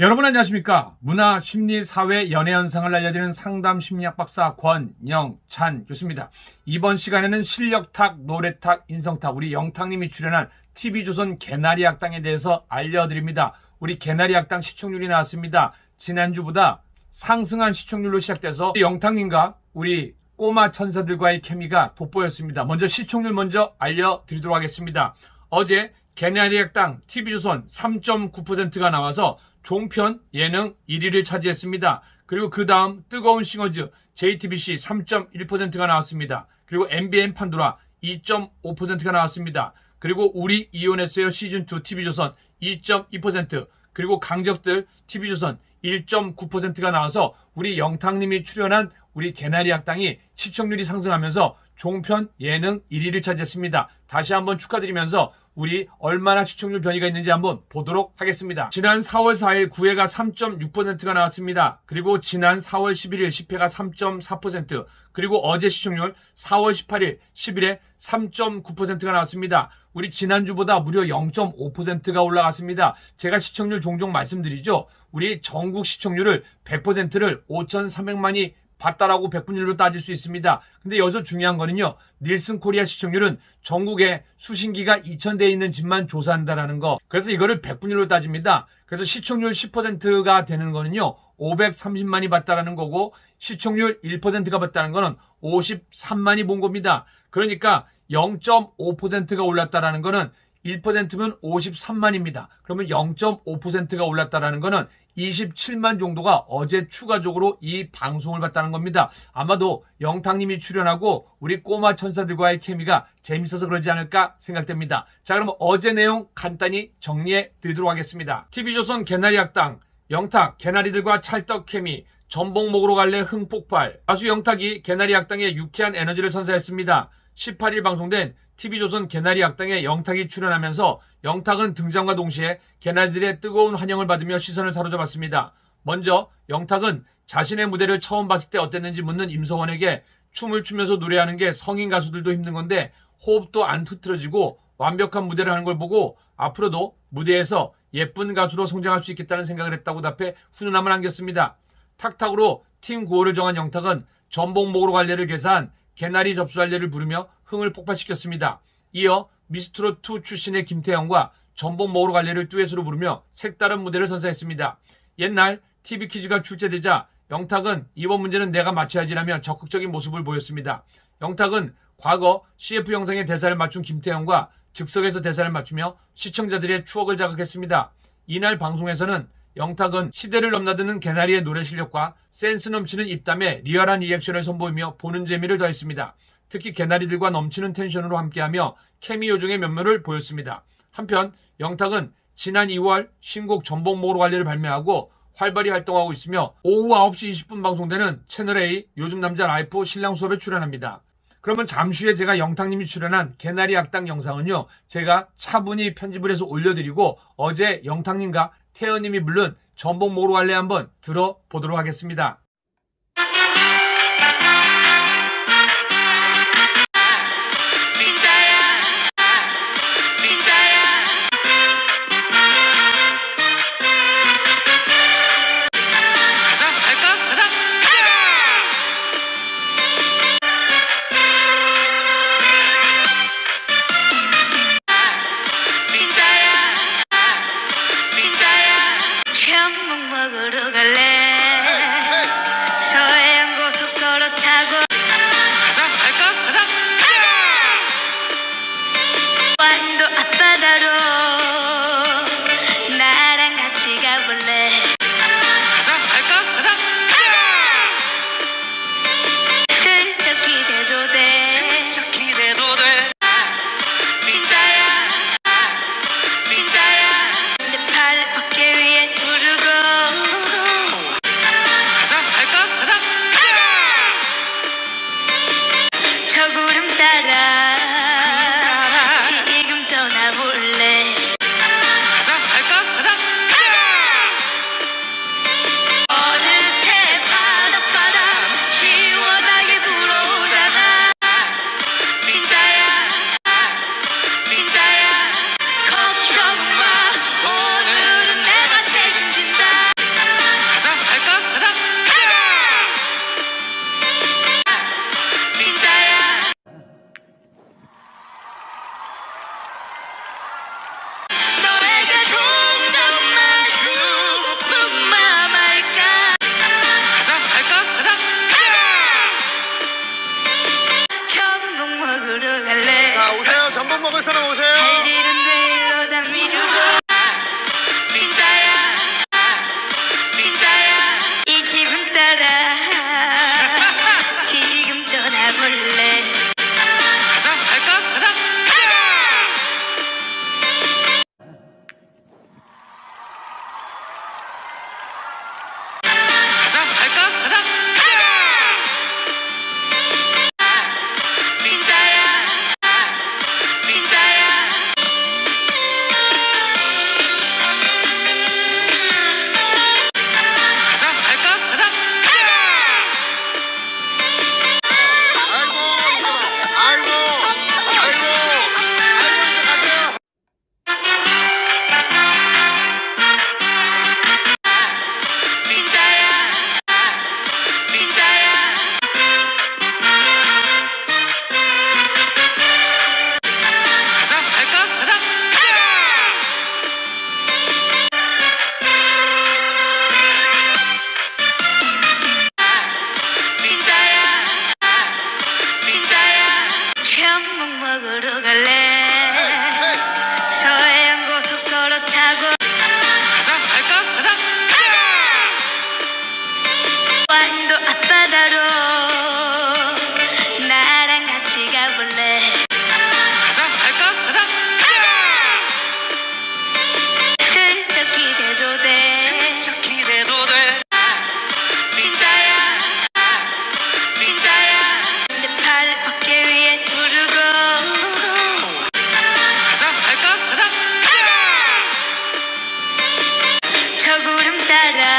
여러분 안녕하십니까? 문화, 심리, 사회, 연애 현상을 알려드리는 상담 심리학 박사 권영찬 교수입니다. 이번 시간에는 실력탁, 노래탁, 인성탁 우리 영탁님이 출연한 TV조선 개나리 학당에 대해서 알려드립니다. 우리 개나리 학당 시청률이 나왔습니다. 지난주보다 상승한 시청률로 시작돼서 영탁님과 우리 꼬마 천사들과의 케미가 돋보였습니다. 먼저 시청률 먼저 알려드리도록 하겠습니다. 어제 개나리 학당 TV조선 3.9%가 나와서 종편 예능 1위를 차지했습니다. 그리고 그 다음 뜨거운 싱어즈 JTBC 3.1%가 나왔습니다. 그리고 MBN 판도라 2.5%가 나왔습니다. 그리고 우리 이혼했어요 시즌2 TV조선 2.2% 그리고 강적들 TV조선 1.9%가 나와서 우리 영탁님이 출연한 우리 개나리 학당이 시청률이 상승하면서 종편 예능 1위를 차지했습니다. 다시 한번 축하드리면서 우리 얼마나 시청률 변이가 있는지 한번 보도록 하겠습니다. 지난 4월 4일 9회가 3.6%가 나왔습니다. 그리고 지난 4월 11일 10회가 3.4% 그리고 어제 시청률 4월 18일 10일에 3.9%가 나왔습니다. 우리 지난주보다 무려 0.5%가 올라갔습니다. 제가 시청률 종종 말씀드리죠. 우리 전국 시청률을 100%를 5,300만이 봤다라고 100분 1로 따질 수 있습니다. 근데 여기서 중요한 거는요. 닐슨 코리아 시청률은 전국에 수신기가 2000대 있는 집만 조사한다라는 거. 그래서 이거를 100분 1로 따집니다. 그래서 시청률 10%가 되는 거는요. 530만이 봤다라는 거고 시청률 1%가 봤다는 거는 53만이 본 겁니다. 그러니까 0.5%가 올랐다라는 거는 1%면 53만입니다. 그러면 0.5%가 올랐다라는 거는 27만 정도가 어제 추가적으로 이 방송을 봤다는 겁니다. 아마도 영탁님이 출연하고 우리 꼬마 천사들과의 케미가 재밌어서 그러지 않을까 생각됩니다. 자, 그럼 어제 내용 간단히 정리해 드리도록 하겠습니다. TV조선 개나리 학당, 영탁, 개나리들과 찰떡 케미, 전복 먹으러 갈래 흥폭발. 가수 영탁이 개나리 학당에 유쾌한 에너지를 선사했습니다. 18일 방송된 TV조선 개나리 학당에 영탁이 출연하면서 영탁은 등장과 동시에 개나리들의 뜨거운 환영을 받으며 시선을 사로잡았습니다. 먼저 영탁은 자신의 무대를 처음 봤을 때 어땠는지 묻는 임서원에게 춤을 추면서 노래하는 게 성인 가수들도 힘든 건데 호흡도 안 흐트러지고 완벽한 무대를 하는 걸 보고 앞으로도 무대에서 예쁜 가수로 성장할 수 있겠다는 생각을 했다고 답해 훈훈함을 안겼습니다. 탁탁으로 팀 구호를 정한 영탁은 전복 먹으러 갈래를 계산 개나리 접수할래를 부르며 흥을 폭발시켰습니다. 이어 미스트롯2 출신의 김태형과 전복 먹으러 갈래를 듀엣으로 부르며 색다른 무대를 선사했습니다. 옛날 TV 퀴즈가 출제되자 영탁은 이번 문제는 내가 맞춰야지라며 적극적인 모습을 보였습니다. 영탁은 과거 CF 영상의 대사를 맞춘 김태형과 즉석에서 대사를 맞추며 시청자들의 추억을 자극했습니다. 이날 방송에서는 영탁은 시대를 넘나드는 개나리의 노래 실력과 센스 넘치는 입담에 리얼한 리액션을 선보이며 보는 재미를 더했습니다. 특히 개나리들과 넘치는 텐션으로 함께하며 케미 요정의 면모를 보였습니다. 한편 영탁은 지난 2월 신곡 전복 먹으러 갈래를 발매하고 활발히 활동하고 있으며 오후 9시 20분 방송되는 채널A 요즘 남자 라이프 신랑 수업에 출연합니다. 그러면 잠시 후에 제가 영탁님이 출연한 개나리 악당 영상은요, 제가 차분히 편집을 해서 올려드리고 어제 영탁님과 태연님이 부른 전복 먹으러 갈래 한번 들어보도록 하겠습니다. 부르갈래? 자 오세요. 전복 먹을 사람 오세요. ഗുരും തരാ